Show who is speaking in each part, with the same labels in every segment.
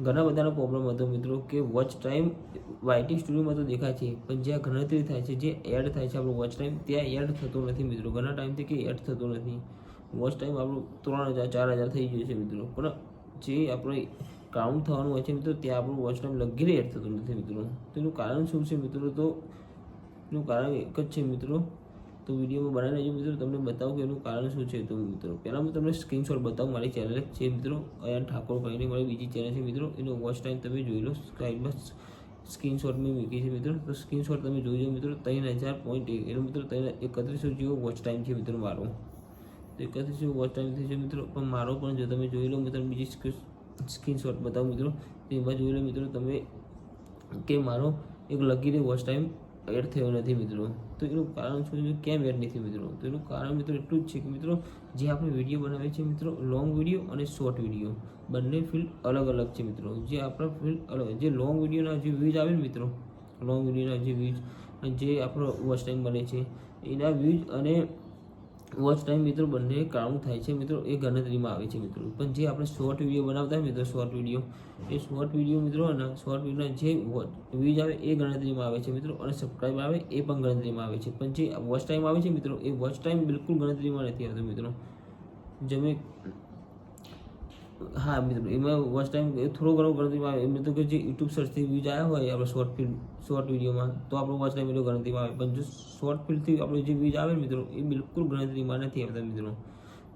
Speaker 1: ઘણા બધાનો પ્રોબ્લેમ હતો મિત્રો કે વોચ ટાઈમ વાયટી સ્ટુડિયોમાં તો દેખાય છે, પણ જ્યાં ગણતરી થાય છે, જે એડ થાય છે, આપણો વોચ ટાઈમ ત્યાં એડ થતો નથી મિત્રો. ઘણા ટાઈમથી કે એડ થતો નથી. વોચ ટાઈમ આપણું ત્રણ હજાર, ચાર હજાર થઈ ગયું છે મિત્રો. પણ જે આપણે કાઉન્ટ થવાનું હોય છે મિત્રો, ત્યાં આપણું વોચ ટાઈમ લગીને એડ થતું નથી મિત્રો. તેનું કારણ શું છે મિત્રો? તો એનું કારણ એક જ છે મિત્રો. તો વિડીયોમાં બનાવી લેજો મિત્રો તમને બતાવું કે એનું કારણ શું છે તો મિત્રો. પહેલાં હું તમને સ્ક્રીનશોટ બતાવું મારી ચેનલ છે મિત્રો. અયાન ઠાકોર કરીને મારી બીજી ચેનલ છે મિત્રો. એનો વોચ ટાઈમ તમે જોઈ લો. સ્ક્રાઇબમાં સ્ક્રીનશોટ મેં મૂકી છે મિત્રો. તો સ્ક્રીનશોટ તમે જોઈ લો મિત્રો. ત્રણ હજાર પોઈન્ટ એક. એનો મિત્રો ત્રણ એકત્રીસો જેવો વોચ ટાઈમ છે મિત્રો મારો. તો એકત્રીસો વોચ ટાઈમ છે મિત્રો. પણ મારો પણ જો તમે જોઈ લો મિત્રો બીજી સ્ક્રીનશોટ બતાવું મિત્રો. એમાં જોઈ લો મિત્રો તમે કે મારો એક લગીને વોચ ટાઈમ એડ થયો નથી મિત્રો, તો એનું કારણ શું છે? કેમ એડ નથી મિત્રો? તો એનું કારણ મિત્રો એટલું જ છે કે મિત્રો, જે આપણે વીડિયો બનાવીએ છીએ મિત્રો લોંગ વીડિયો અને શોર્ટ વીડિયો બંને ફિલ્ડ અલગ અલગ છે મિત્રો. જે આપણા ફિલ્ડ અલગ, જે લોંગ વિડીયોના જે વ્યૂઝ આવે ને મિત્રો લોંગ વિડીયોના જે વ્યૂઝ જે આપણો વોચ ટાઈમ બને છે, એના વ્યૂઝ અને વોચ ટાઈમ મિત્રો બંને કાઉન્ટ થાય છે. મિત્રો, એ ગણતરીમાં આવે છે મિત્રો. પણ જે આપણે શોર્ટ વીડિયો બનાવતા મિત્રો શોર્ટ વીડિયો એ શોર્ટ વીડિયો મિત્રો અને શોર્ટ વિડીયોના જે વ્યૂઝ આવે એ ગણતરીમાં આવે છે મિત્રો. અને સબસ્ક્રાઈબ આવે એ પણ ગણતરીમાં આવે છે. પણ જે વોચ ટાઈમ આવે છે મિત્રો, એ વોચ ટાઈમ બિલકુલ ગણતરીમાં નથી આવતો મિત્રો. જેમ હા, મિત્રો, એમાં વોચ ટાઈમ થોડો ઘણો ગણતરીમાં આવે. એમને તો કે જે યુટ્યુબ સર્ચથી વ્યૂઝ આવ્યા હોય, આપણે શોર્ટ ફિલ્મ શોર્ટ વિડીયોમાં તો આપણો વોચ ટાઈમ એટલો ગણતરીમાં આવે. પણ જો શોર્ટ ફિલ્મથી આપણે જે વ્યૂઝ આવે મિત્રો, એ બિલકુલ ગણતરીમાં નથી આવતા, મિત્રો.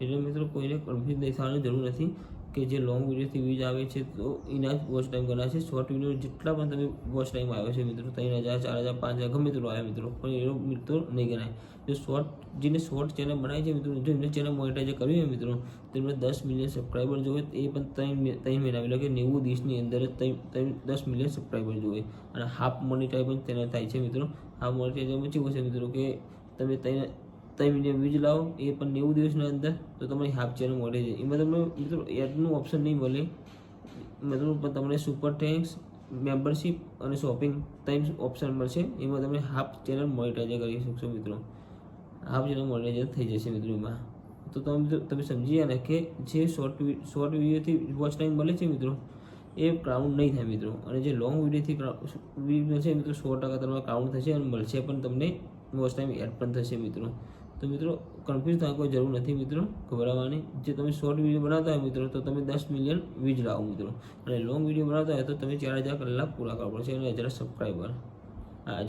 Speaker 1: એટલે, મિત્રો, કોઈને કન્ફ્યુઝ નહીં થવાની જરૂર નથી. કે જે લોંગ વિડીયોથી વ્યૂઝ આવે છે, તો એના વોચ ટાઈમ ગણાશે શોર્ટ વીડિયો જેટલા પણ તમે વોચ ટાઈમ આવે છે મિત્રો, ત્રણ હજાર, ચાર હજાર, પાંચ હજાર, ગમે તેટલો આવે મિત્રો, પણ એનો મિત્રો નહીં ગણાય. જો શોર્ટ જેને શોર્ટ ચેનલ બનાવી છે મિત્રો, જો એમને ચેનલ મોનિટાઈઝ કરવી હોય મિત્રો તેમને દસ મિલિયન સબસ્ક્રાઈબર જોઈએ એ પણ ત્રણ ત્રણ મહિના, એટલે કે નેવું દિવસની અંદર જ ત્રણ દસ મિલિયન સબસ્ક્રાઈબર જોઈએ અને હાફ મોનિટાઈઝ પણ તેને થાય છે મિત્રો. હાફ મોનિટાઈઝમાં કેવું છે મિત્રો, કે તમે ત્રણ ત્રણ જે વ્યૂઝ લાવો. એ પણ નેવું દિવસના અંદર તો તમારી હાફ ચેનલ મળે છે. એમાં તમને મિત્રો એડનું ઓપ્શન નહીં મળે. મતલબ તમને સુપર થેન્ક્સ મેમ્બરશિપ અને શોપિંગ ત્રણ ઓપ્શન મળશે. એમાં તમે હાફ ચેનલ મોનિટાઈઝ કરી શકશો મિત્રો. હાફ ચેનલ મોનિટાઈઝ થઈ જશે મિત્રો એમાં. તો તમે તમે સમજી ગયા કે જે શોર્ટ શોર્ટ વિડીયોથી વોચ ટાઈમ મળે છે મિત્રો, એ કાઉન્ટ નહીં થાય મિત્રો. અને જે લોંગ વિડીયોથી વીડિયો છે મિત્રો, સો ટકા તમારે કાઉન્ટ થશે અને મળશે પણ તમને વોચ ટાઈમ એડ પણ થશે મિત્રો. તો મિત્રો કન્ફ્યુઝ થવા કોઈ જરૂર નથી મિત્રો, ગભરાવાની. જે તમે શોર્ટ વીડિયો બનાવતા હોય મિત્રો, તો તમે દસ મિલિયન વ્યૂઝ લાવો મિત્રો. અને લોંગ વીડિયો બનાવતા હોય તો તમે ચાર હજાર કલાક પૂરા કરવા પડશે અને હજાર સબસ્ક્રાઈબર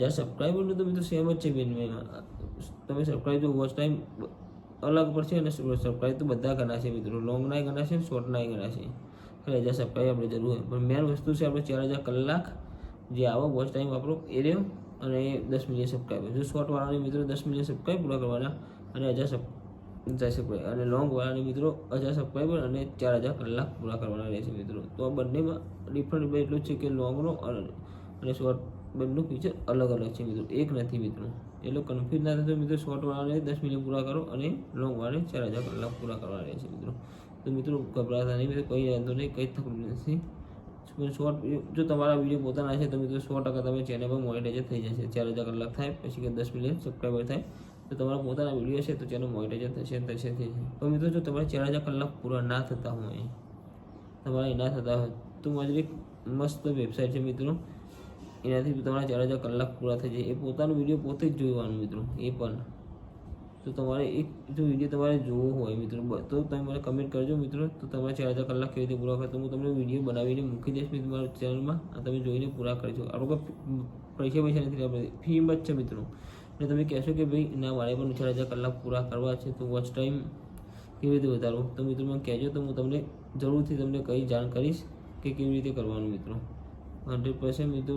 Speaker 1: હજાર સબસ્ક્રાઈબરનું તો મિત્રો સેમ જ છે બેન તમે સબસ્ક્રાઈબ તો વોચ ટાઈમ અલગ પડશે અને સબસ્ક્રાઈબ તો બધા ગણાશે મિત્રો. લોંગ નાય ગણાશે શોર્ટ નાય ગણાશે એટલે હજાર સબસ્ક્રાઈબ આપણે જરૂર હોય. પણ મેન વસ્તુ છે આપણે ચાર હજાર કલાક જે આવો વોચ ટાઈમ આપણો એ રહ્યો. અને દસ મિલિયન સબસ્ક્રાઈબર જો શોર્ટ વાળાને મિત્રો દસ મિલિયન સબસ્ક્રાઈબ પૂરા કરવાના અને હજાર સબ હજાર સબસ્ક્રાઈબ અને લોંગ વાળાને મિત્રો હજાર સબસ્ક્રાઈબર અને ચાર હજાર કલાક પૂરા કરવાના રહેશે મિત્રો. તો આ બંનેમાં ડિફરન્ટ એટલું છે કે લોંગનો અને શોર્ટ બંનેનું ફીચર અલગ અલગ છે મિત્રો. એક નથી મિત્રો. એટલે કન્ફ્યુઝ ના થતો મિત્રો. શોર્ટ વાળાને દસ મિલિયન પૂરા કરો અને લોંગ વાળાને ચાર હજાર કલાક પૂરા કરવાના રહેશે મિત્રો. તો મિત્રો ગભરાતા નહીં મિત્રો કોઈ વાંધો નહીં, કંઈ તકલીફ નથી. શોર્ટ જો તમારા વીડિયો પોતાના છે, તો મિત્રો સો ટકા તમે ચેનલ પર મોનિટાઈઝ થઈ જશે. ચાર હજાર કલાક થાય, પછી કે દસ મિલિયન સબસ્ક્રાઈબર થાય, તો તમારા પોતાના વીડિયો છે, તો ચેનલ મોનિટાઈઝ થશે થશે થઈ જશે પણ મિત્રો જો તમારે ચાર હજાર કલાક પૂરા ના થતા હોય, તમારે ના થતા હોય, તો મારી એક મસ્ત વેબસાઇટ છે મિત્રો. એનાથી તમારા ચાર હજાર કલાક પૂરા થઈ જાય. એ પોતાનો વીડિયો પોતે જ જોવાનું મિત્રો, એ પણ. તો તમારે એક જો વીડિયો તમારે જોવો હોય મિત્રો તો તમે મને કમેન્ટ કરજો મિત્રો, તો તમારે ચાર હજાર કલાક કેવી રીતે પૂરા કરો તો હું તમને વીડિયો બનાવીને મૂકી દઈશ મિત્રો મારા ચેનલમાં આ તમે જોઈને પૂરા કરજો. આપણે કોઈ પૈસા પૈસા નથી આપણે ફીમ જ છે મિત્રો. અને તમે કહેશો કે ભાઈ, ના, મારે પણ ચાર હજાર કલાક પૂરા કરવા છે, તો વોચ ટાઈમ કેવી રીતે વધારવો? તો મિત્રો મને કહેજો, તો હું તમને જરૂરથી તમને કઈ જાણ કરીશ કે કેવી રીતે કરવાનું મિત્રો. હંડ્રેડ પર્સન્ટ મિત્રો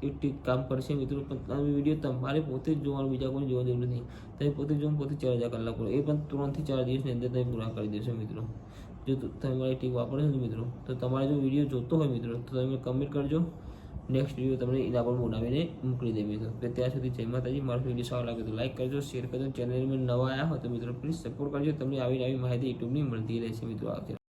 Speaker 1: ટીક કામ કરશે મિત્રો, પણ તમે વીડિયો તમારે પોતે જ જોવાનું, બીજા કોઈ જોવા જરૂર નથી. તમે પોતે જોવાનું પોતે ચાર હજાર કલાક એ પણ ત્રણથી ચાર દિવસની અંદર તમે પૂરા કરી દેશો મિત્રો. જો તમે મારી ટીક વાપરો છો મિત્રો, તો તમારે જો વીડિયો જોતો હોય મિત્રો, તો તમે કમેન્ટ કરજો. નેક્સ્ટ વીડિયો તમને એના પર બનાવીને મોકલી દે મિત્રો. તો ત્યાં સુધી જય માતાજી. મારો વીડિયો સારો લાગે તો લાઈક કરજો શેર કરજો. ચેનલમાં નવા આવ્યા હોય તો મિત્રો પ્લીઝ સપોર્ટ કરજો. તમને આવી નવી માહિતી યુટ્યુબની મળતી રહેશે મિત્રો આવશે